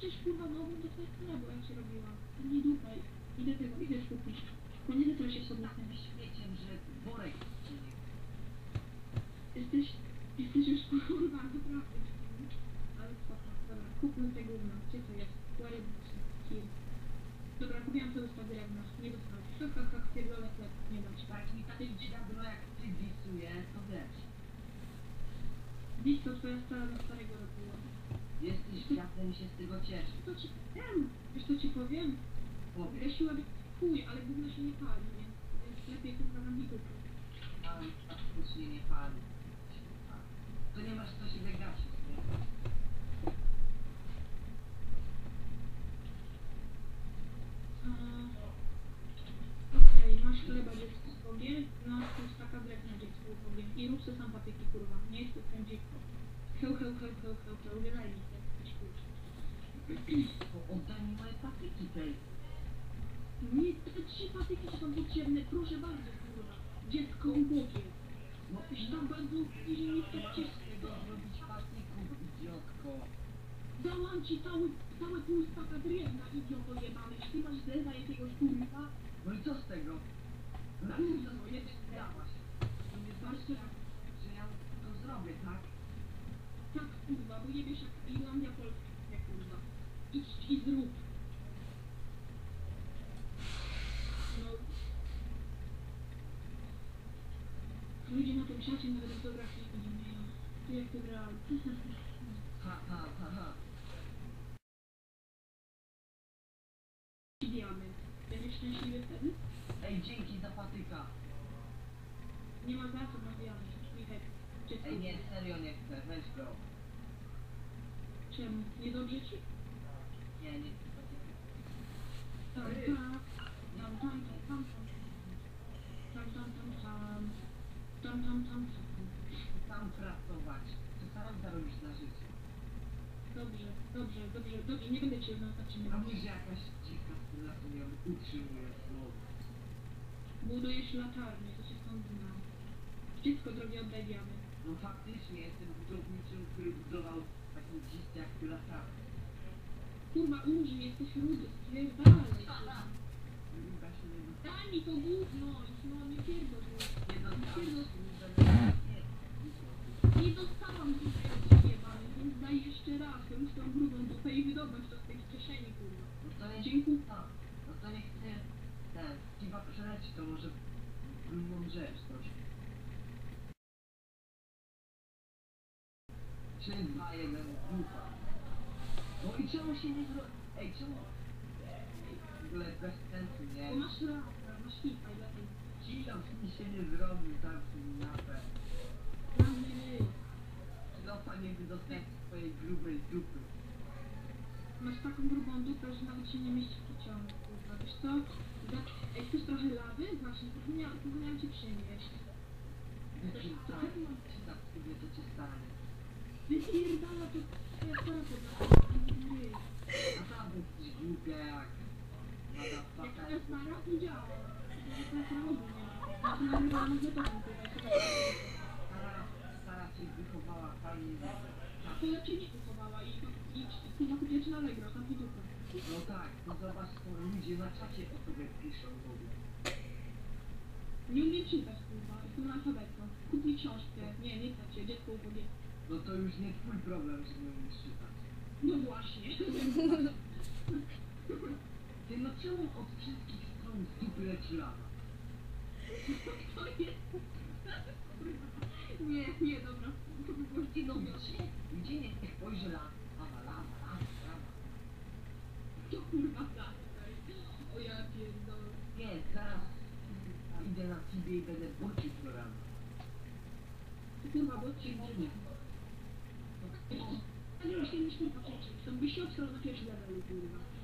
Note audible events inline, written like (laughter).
Cześć kurwa, no to twoja strona była jak się robiła. Nie dupaj. Idę tego, idę kupić. Bo nie wiem, się Jestem podniosę. takim śmieciem, że worek. Jesteś, jesteś już (laughs) kurwa, naprawdę. Ale spoko, dobra, kupmy te gówno. Gdzie to jest? Łajedniczy. Kir. Dobra, kupiłam to dostać drewna. Nie dostać. Ha, ha, ha, pierdolę chleb. Nie dać. Tak mi tak dziadro jak ty wisuje, to wiesz. Widzisz, to twoja stara na starego robiła. Jesteś światem i się z tego cieszy. To ci powiem. Wiesz co ci powiem? Powiedz, Gasiła być chuj, ale gówno się nie pali, więc, więc lepiej kurwa nie kupić. ale faktycznie nie pali. To nie masz co się wygasić, nie? Okej, masz chleba dziecku z Bogiem, no to jest taka drewna dziecku z Bogiem. I rób sobie sam patyki, kurwa. Nie jest to dziecko. Heł, heł, heł, heł, heł, heł, wylej mi te dziecku. To oddaj mi moje patyki tej. Nie, te trzy patyki są potrzebne, proszę bardzo, kurwa. Dziecko ubogie. No Tyś tam bardzo później nie nie to masz dziecko. z tego zrobić patyków, idiotko. Dałam ci całe, całe pół staka drewna, idioto jebany. Ty masz drewna jakiegoś kurwa? No i co z tego? Na co to nie dałaś? To nie znaczy, że ja to zrobię, tak? Tak, kurwa, bo jebiesz jak Irlandia Polska, i zrób. No. Ludzie na tym czacie nawet fotografii nie mają. Tu jak to grałem. Ha, ha, ha, ha. Diament. Będziesz szczęśliwy wtedy? Ej, dzięki za patyka. Nie ma za co na diament. Michał. Ej, nie, serio nie chcę, weź go. Czemu? Nie dobrze ci? Tam, pracować. Sam zarobisz na życie. Dobrze, dobrze, dobrze, dobrze. Nie będę cię A zatrzymywał. nie, że jakaś dzika z ją utrzymuje słowo. Budujesz latarnię, to się stąd znam. Dziecko drogie oddaj diament. No faktycznie jestem budowniczym, który budował taką dzicę jak latarnię. Kurwa, umrzyj, jesteś rudy, nie Daj mi to gówno, no nie pierdol. Nie dostałeś, Nie dostałam tutaj od jebany, więc daj jeszcze raz, rusz tą grubą dupę i wydobądź to z tej kieszeni, kurwa. No to nie Dziękuję. No, no to nie chcę ten, to może mądrzejesz coś. 3, 2, 1, grupa. No się nie zro... Ej, czemu... Ej, w ogóle bez sensu, nie? Bo masz rację, masz i dlatego. Kilof mi się nie zrobił tam w napę. Ranny ryj. Kilofa nigdy dostać swojej grubej dupy. Masz taką grubą dupę, że nawet się nie mieści w pociągu, kurwa. Wiesz co? Ej, chcesz trochę lawy? Właśnie, pozwoliłam, pozwoliłam ci przynieść. Się za sobie to cię stanie. Wypierdala to twoja stara No tak, no zobacz co ludzie na czacie o tobie piszą w ogóle. Nie umiem czytać, kurwa. Jestem analfabetką. Kup mi książkę. Nie, nie chcę dziecko ubogie. No to już nie twój problem, że nie umiesz czytać. No właśnie. Ty no czemu od wszystkich leci? To. Nie, nie, dobra. Ty no gdzie? Gdzie nie spojrzy lama? Lama, lama, lama. To kurwa tak. O ja pierdolę. Nie, zaraz idę na ciebie i będę bocił do rana. To kurwa, bo ci nie. A nie myślę, że nie patrzeć. To by się obstrał na pierwszy levelu, kurwa.